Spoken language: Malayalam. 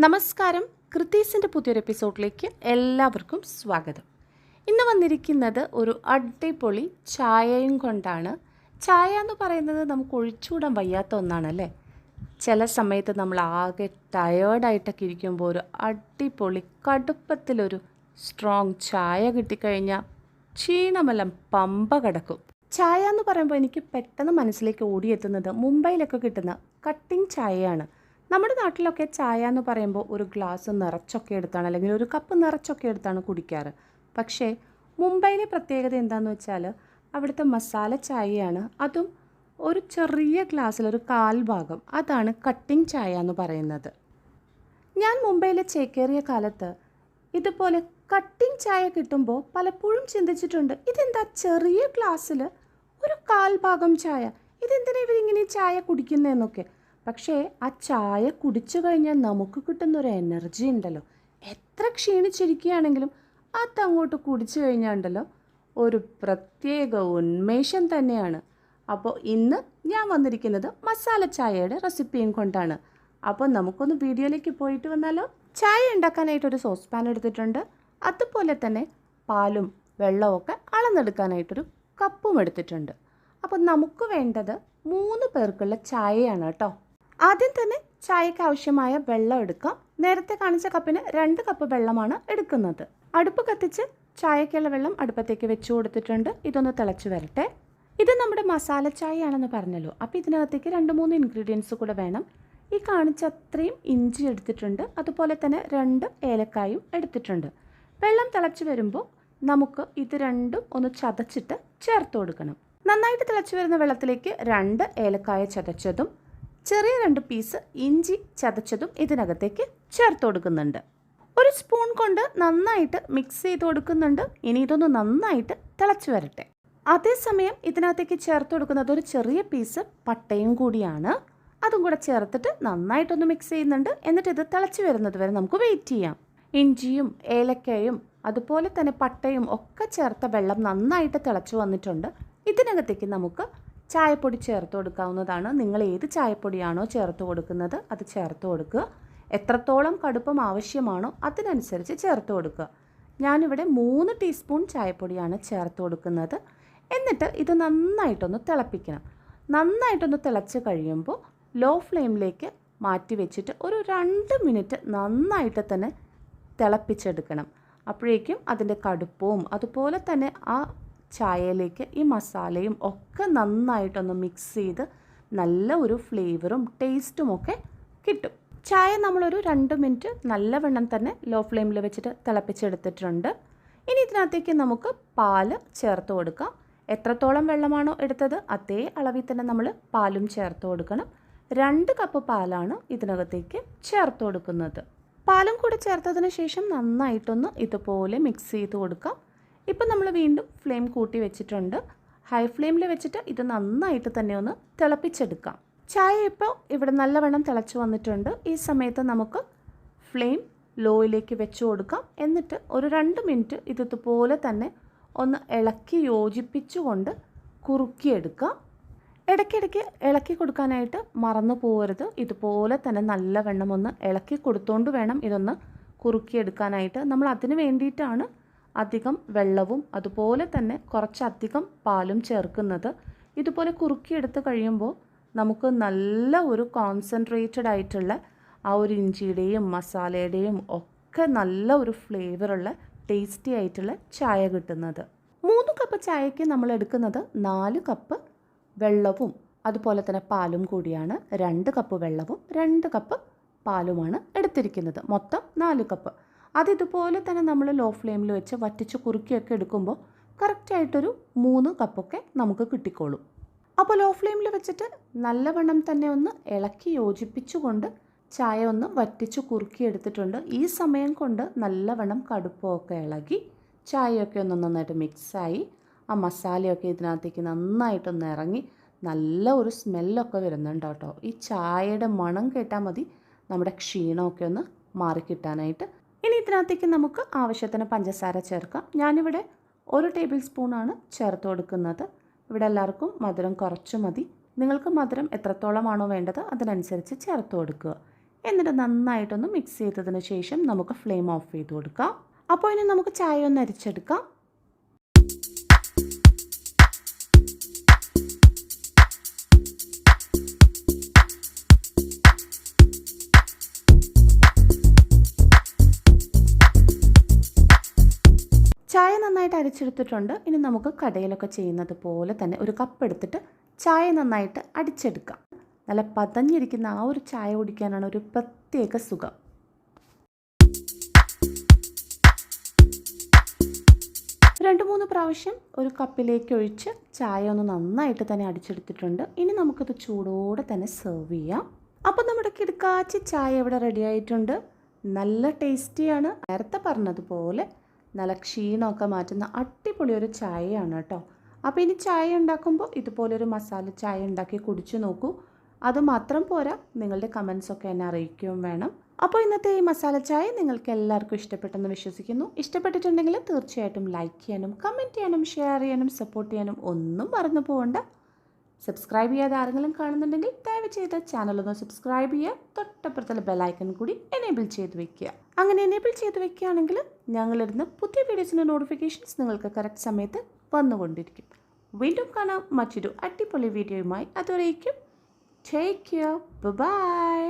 നമസ്കാരം. കൃത്തീസിന്റെ പുതിയൊരു എപ്പിസോഡിലേക്ക് എല്ലാവർക്കും സ്വാഗതം. ഇന്ന് വന്നിരിക്കുന്നത് ഒരു അടിപൊളി ചായയും കൊണ്ടാണ്. ചായ എന്ന് പറയുന്നത് നമുക്ക് ഒഴിച്ചുകൂടാൻ വയ്യാത്ത ഒന്നാണല്ലേ? ചില സമയത്ത് നമ്മൾ ആകെ ടയേർഡായിട്ടൊക്കെ ഇരിക്കുമ്പോൾ ഒരു അടിപൊളി കടുപ്പത്തിലൊരു സ്ട്രോങ് ചായ കിട്ടിക്കഴിഞ്ഞാൽ ക്ഷീണമെല്ലാം പമ്പ കിടക്കും. ചായ എന്ന് പറയുമ്പോൾ എനിക്ക് പെട്ടെന്ന് മനസ്സിലേക്ക് ഓടിയെത്തുന്നത് മുംബൈയിലൊക്കെ കിട്ടുന്ന കട്ടിംഗ് ചായയാണ്. നമ്മുടെ നാട്ടിലൊക്കെ ചായ എന്ന് പറയുമ്പോൾ ഒരു ഗ്ലാസ് നിറച്ചൊക്കെ എടുത്താണ് അല്ലെങ്കിൽ ഒരു കപ്പ് നിറച്ചൊക്കെ എടുത്താണ് കുടിക്കാറ്. പക്ഷേ മുംബൈയിലെ പ്രത്യേകത എന്താണെന്ന് വെച്ചാൽ അവിടുത്തെ മസാല ചായയാണ് അതും ഒരു ചെറിയ ഗ്ലാസ്സിൽ ഒരു കാൽ ഭാഗം. അതാണ് കട്ടിംഗ് ചായ എന്ന് പറയുന്നത്. ഞാൻ മുംബൈയിലെ ചേക്കേറിയ കാലത്ത് ഇതുപോലെ കട്ടിംഗ് ചായ കിട്ടുമ്പോൾ പലപ്പോഴും ചിന്തിച്ചിട്ടുണ്ട് ഇതെന്താ ചെറിയ ഗ്ലാസ്സിൽ ഒരു കാൽ ഭാഗം ചായ? ഇതെന്തിനാ ഇവരിങ്ങനെ ചായ കുടിക്കുന്നതെന്നൊക്കെ പക്ഷേ ആ ചായ കുടിച്ചു കഴിഞ്ഞാൽ നമുക്ക് കിട്ടുന്നൊരു എനർജി ഉണ്ടല്ലോ. എത്ര ക്ഷീണിച്ചിരിക്കുകയാണെങ്കിലും അതങ്ങോട്ട് കുടിച്ചു കഴിഞ്ഞാൽ ഉണ്ടല്ലോ. ഒരു പ്രത്യേക ഉന്മേഷം തന്നെയാണ്. അപ്പോൾ ഇന്ന് ഞാൻ വന്നിരിക്കുന്നത് മസാല ചായയുടെ റെസിപ്പിയും കൊണ്ടാണ്. അപ്പോൾ നമുക്കൊന്ന് വീഡിയോയിലേക്ക് പോയിട്ട് വന്നാലോ? ചായ ഉണ്ടാക്കാനായിട്ട് ഒരു സോസ് പാൻ എടുത്തിട്ടുണ്ട്. അതുപോലെ തന്നെ പാലും വെള്ളമൊക്കെ അളന്നെടുക്കാനായിട്ടൊരു കപ്പും എടുത്തിട്ടുണ്ട്. അപ്പോൾ നമുക്ക് വേണ്ടത് മൂന്ന് പേർക്കുള്ള ചായയാണ് കേട്ടോ. ആദ്യം തന്നെ ചായക്ക് ആവശ്യമായ വെള്ളം എടുക്കാം. നേരത്തെ കാണിച്ച കപ്പിന് രണ്ട് കപ്പ് വെള്ളമാണ് എടുക്കുന്നത്. അടുപ്പ് കത്തിച്ച് ചായക്കുള്ള വെള്ളം അടുപ്പത്തേക്ക് വെച്ച് കൊടുത്തിട്ടുണ്ട്. ഇതൊന്ന് തിളച്ച് വരട്ടെ. ഇത് നമ്മുടെ മസാല ചായയാണെന്ന് പറഞ്ഞല്ലോ. അപ്പോൾ ഇതിനകത്തേക്ക് രണ്ട് മൂന്ന് ഇൻഗ്രീഡിയൻസ് കൂടെ വേണം. ഈ കാണിച്ച അത്രയും ഇഞ്ചി എടുത്തിട്ടുണ്ട്. അതുപോലെ തന്നെ രണ്ട് ഏലക്കായും എടുത്തിട്ടുണ്ട്. വെള്ളം തിളച്ചു വരുമ്പോൾ നമുക്ക് ഇത് രണ്ടും ഒന്ന് ചതച്ചിട്ട് ചേർത്ത് കൊടുക്കണം. നന്നായിട്ട് തിളച്ച് വരുന്ന വെള്ളത്തിലേക്ക് രണ്ട് ഏലക്കായ ചതച്ചതും ചെറിയ രണ്ട് പീസ് ഇഞ്ചി ചതച്ചതും ഇതിനകത്തേക്ക് ചേർത്ത് കൊടുക്കുന്നുണ്ട്. ഒരു സ്പൂൺ കൊണ്ട് നന്നായിട്ട് മിക്സ് ചെയ്ത് കൊടുക്കുന്നുണ്ട്. ഇനി ഇതൊന്ന് നന്നായിട്ട് തിളച്ചു വരട്ടെ. അതേസമയം ഇതിനകത്തേക്ക് ചേർത്ത് കൊടുക്കുന്നത് ഒരു ചെറിയ പീസ് പട്ടയും കൂടിയാണ്. അതും കൂടെ ചേർത്തിട്ട് നന്നായിട്ടൊന്ന് മിക്സ് ചെയ്യുന്നുണ്ട്. എന്നിട്ട് ഇത് തിളച്ച് വരുന്നത് വരെ നമുക്ക് വെയിറ്റ് ചെയ്യാം. ഇഞ്ചിയും ഏലക്കയും അതുപോലെ തന്നെ പട്ടയും ഒക്കെ ചേർത്ത വെള്ളം നന്നായിട്ട് തിളച്ചു വന്നിട്ടുണ്ട്. ഇതിനകത്തേക്ക് നമുക്ക് ചായപ്പൊടി ചേർത്ത് കൊടുക്കാവുന്നതാണ്. നിങ്ങൾ ഏത് ചായപ്പൊടിയാണോ ചേർത്ത് കൊടുക്കുന്നത് അത് ചേർത്ത് കൊടുക്കുക. എത്രത്തോളം കടുപ്പം ആവശ്യമാണോ അതിനനുസരിച്ച് ചേർത്ത് കൊടുക്കുക. ഞാനിവിടെ മൂന്ന് ടീസ്പൂൺ ചായപ്പൊടിയാണ് ചേർത്ത് കൊടുക്കുന്നത്. എന്നിട്ട് ഇത് നന്നായിട്ടൊന്ന് തിളപ്പിക്കണം. നന്നായിട്ടൊന്ന് തിളച്ച് കഴിയുമ്പോൾ ലോ ഫ്ലെയിമിലേക്ക് മാറ്റി വെച്ചിട്ട് ഒരു രണ്ട് മിനിറ്റ് നന്നായിട്ട് തന്നെ തിളപ്പിച്ചെടുക്കണം. അപ്പോഴേക്കും അതിന്റെ കടുപ്പവും അതുപോലെ തന്നെ ആ ചായയിലേക്ക് ഈ മസാലയും ഒക്കെ നന്നായിട്ടൊന്ന് മിക്സ് ചെയ്ത് നല്ല ഒരു ഫ്ലേവറും ടേസ്റ്റും ഒക്കെ കിട്ടും. ചായ നമ്മളൊരു രണ്ട് മിനിറ്റ് നല്ലവണ്ണം തന്നെ ലോ ഫ്ലെയിമിൽ വെച്ചിട്ട് തിളപ്പിച്ചെടുത്തിട്ടുണ്ട്. ഇനി ഇതിനകത്തേക്ക് നമുക്ക് പാൽ ചേർത്ത് കൊടുക്കാം. എത്രത്തോളം വെള്ളമാണോ എടുത്തത് അതേ അളവിൽ തന്നെ നമ്മൾ പാലും ചേർത്ത് കൊടുക്കണം. രണ്ട് കപ്പ് പാലാണ് ഇതിനകത്തേക്ക് ചേർത്ത് കൊടുക്കുന്നത്. പാലും കൂടി ചേർത്തതിന് ശേഷം നന്നായിട്ടൊന്ന് ഇതുപോലെ മിക്സ് ചെയ്ത് കൊടുക്കാം. ഇപ്പം നമ്മൾ വീണ്ടും ഫ്ലെയിം കൂട്ടി വെച്ചിട്ടുണ്ട്. ഹൈ ഫ്ലെയിമിൽ വെച്ചിട്ട് ഇത് നന്നായിട്ട് തന്നെ ഒന്ന് തിളപ്പിച്ചെടുക്കാം. ചായ ഇപ്പോൾ ഇവിടെ നല്ലവണ്ണം തിളച്ച് വന്നിട്ടുണ്ട്. ഈ സമയത്ത് നമുക്ക് ഫ്ലെയിം ലോയിലേക്ക് വെച്ച് കൊടുക്കാം. എന്നിട്ട് ഒരു രണ്ട് മിനിറ്റ് ഇതുപോലെ തന്നെ ഒന്ന് ഇളക്കി യോജിപ്പിച്ചുകൊണ്ട് കുറുക്കിയെടുക്കാം. ഇടയ്ക്കിടയ്ക്ക് ഇളക്കി കൊടുക്കാനായിട്ട് മറന്നു പോകരുത് ഇതുപോലെ തന്നെ നല്ലവണ്ണം ഒന്ന് ഇളക്കി കൊടുത്തുകൊണ്ട് വേണം ഇതൊന്ന് കുറുക്കിയെടുക്കാനായിട്ട്. നമ്മൾ അതിന് വേണ്ടിയിട്ടാണ് അധികം വെള്ളവും അതുപോലെ തന്നെ കുറച്ചധികം പാലും ചേർക്കുന്നത് ഇതുപോലെ കുറുക്കിയെടുത്ത് കഴിയുമ്പോൾ നമുക്ക് നല്ല ഒരു കോൺസെൻട്രേറ്റഡ് ആയിട്ടുള്ള ആ ഒരു ഇഞ്ചിയുടെയും മസാലയുടെയും ഒക്കെ നല്ല ഒരു ഫ്ലേവറുള്ള ടേസ്റ്റി ആയിട്ടുള്ള ചായ കിട്ടുന്നത്. മൂന്ന് കപ്പ് ചായക്ക് നമ്മൾ എടുക്കുന്നത് നാല് കപ്പ് വെള്ളവും അതുപോലെ തന്നെ പാലും കൂടിയാണ്. രണ്ട് കപ്പ് വെള്ളവും രണ്ട് കപ്പ് പാലുമാണ് എടുത്തിരിക്കുന്നത്. മൊത്തം നാല് കപ്പ് അത് ഇതുപോലെ തന്നെ നമ്മൾ ലോ ഫ്ലെയിമിൽ വെച്ച് വറ്റിച്ച് കുറുക്കിയൊക്കെ എടുക്കുമ്പോൾ കറക്റ്റായിട്ടൊരു മൂന്ന് കപ്പൊക്കെ നമുക്ക് കിട്ടിക്കോളും. അപ്പോൾ ലോ ഫ്ലെയിമിൽ വെച്ചിട്ട് നല്ലവണ്ണം തന്നെ ഒന്ന് ഇളക്കി യോജിപ്പിച്ചുകൊണ്ട് ചായ ഒന്ന് വറ്റിച്ച് കുറുക്കി എടുത്തിട്ടുണ്ട്. ഈ സമയം കൊണ്ട് നല്ലവണ്ണം കടുപ്പമൊക്കെ ഇളകി ചായയൊക്കെ ഒന്ന് നന്നായിട്ട് മിക്സായി ആ മസാലയൊക്കെ ഇതിനകത്തേക്ക് നന്നായിട്ടൊന്ന് ഇറങ്ങി നല്ല ഒരു സ്മെല്ലൊക്കെ വരുന്നുണ്ട് കേട്ടോ. ഈ ചായയുടെ മണം കേട്ടാൽ മതി. നമ്മുടെ ക്ഷീണമൊക്കെ ഒന്ന് മാറിക്കിട്ടാനായിട്ട് ഇനി ഇതിനകത്തേക്ക് നമുക്ക് ആവശ്യത്തിന് പഞ്ചസാര ചേർക്കാം. ഞാനിവിടെ ഒരു ടേബിൾ സ്പൂണാണ് ചേർത്ത് കൊടുക്കുന്നത്. ഇവിടെ എല്ലാവർക്കും മധുരം കുറച്ച് മതി. നിങ്ങൾക്ക് മധുരം എത്രത്തോളമാണോ വേണ്ടത് അതിനനുസരിച്ച് ചേർത്ത് കൊടുക്കുക. എന്നിട്ട് നന്നായിട്ടൊന്ന് മിക്സ് ചെയ്തതിന് ശേഷം നമുക്ക് ഫ്ലെയിം ഓഫ് ചെയ്ത് കൊടുക്കാം. അപ്പോൾ ഇനി നമുക്ക് ചായ ഒന്ന് അരിച്ചെടുക്കാം. ചായ നന്നായിട്ട് അരച്ചെടുത്തിട്ടുണ്ട്. ഇനി നമുക്ക് കടയിലൊക്കെ ചെയ്യുന്നത് പോലെ തന്നെ ഒരു കപ്പ് എടുത്തിട്ട് ചായ നന്നായിട്ട് അടിച്ചെടുക്കാം. നല്ല പതഞ്ഞിരിക്കുന്ന ആ ഒരു ചായ കുടിക്കാനാണ് ഒരു പ്രത്യേക സുഖം. രണ്ട് മൂന്ന് പ്രാവശ്യം ഒരു കപ്പിലേക്ക് ഒഴിച്ച് ചായ ഒന്ന് നന്നായിട്ട് തന്നെ അടിച്ചെടുത്തിട്ടുണ്ട്. ഇനി നമുക്കിത് ചൂടോടെ തന്നെ സെർവ് ചെയ്യാം. അപ്പോൾ നമ്മുടെ കിടക്കാച്ചി ചായ ഇവിടെ റെഡി നല്ല ടേസ്റ്റിയാണ് നേരത്തെ പറഞ്ഞതുപോലെ നല്ല ക്ഷീണമൊക്കെ മാറ്റുന്ന അടിപൊളി ഒരു ചായയാണ് കേട്ടോ. അപ്പോൾ ഇനി ചായ ഉണ്ടാക്കുമ്പോൾ ഇതുപോലൊരു മസാല ചായ ഉണ്ടാക്കി കുടിച്ചു നോക്കൂ. അതുമാത്രം പോരാ നിങ്ങളുടെ കമൻസൊക്കെ എന്നെ അറിയിക്കുകയും വേണം. അപ്പോൾ ഇന്നത്തെ ഈ മസാല ചായ നിങ്ങൾക്ക് എല്ലാവർക്കും ഇഷ്ടപ്പെട്ടെന്ന് വിശ്വസിക്കുന്നു. ഇഷ്ടപ്പെട്ടിട്ടുണ്ടെങ്കിൽ തീർച്ചയായിട്ടും ലൈക്ക് ചെയ്യാനും കമന്റ് ചെയ്യാനും ഷെയർ ചെയ്യാനും സപ്പോർട്ട് ചെയ്യാനും ഒന്നും മറന്നു പോകണ്ട സബ്സ്ക്രൈബ് ചെയ്യാതെ ആരെങ്കിലും കാണുന്നുണ്ടെങ്കിൽ ദയവ് ചെയ്ത് ചാനലൊന്ന് സബ്സ്ക്രൈബ് ചെയ്യുക. തൊട്ടപ്പുറത്തുള്ള ബെല്ലൈക്കൺ കൂടി എനേബിൾ ചെയ്ത് വെക്കുക. അങ്ങനെ എനേബിൾ ചെയ്ത് വെക്കുകയാണെങ്കിൽ ഞങ്ങളിടുന്ന പുതിയ വീഡിയോസിന്റെ നോട്ടിഫിക്കേഷൻസ് നിങ്ങൾക്ക് കറക്റ്റ് സമയത്ത് വന്നുകൊണ്ടിരിക്കും. വീണ്ടും കാണാം. മറ്റൊരു അടിപൊളി വീഡിയോയുമായി അതുവരേക്കും ടേക്ക് കെയർ ബൈ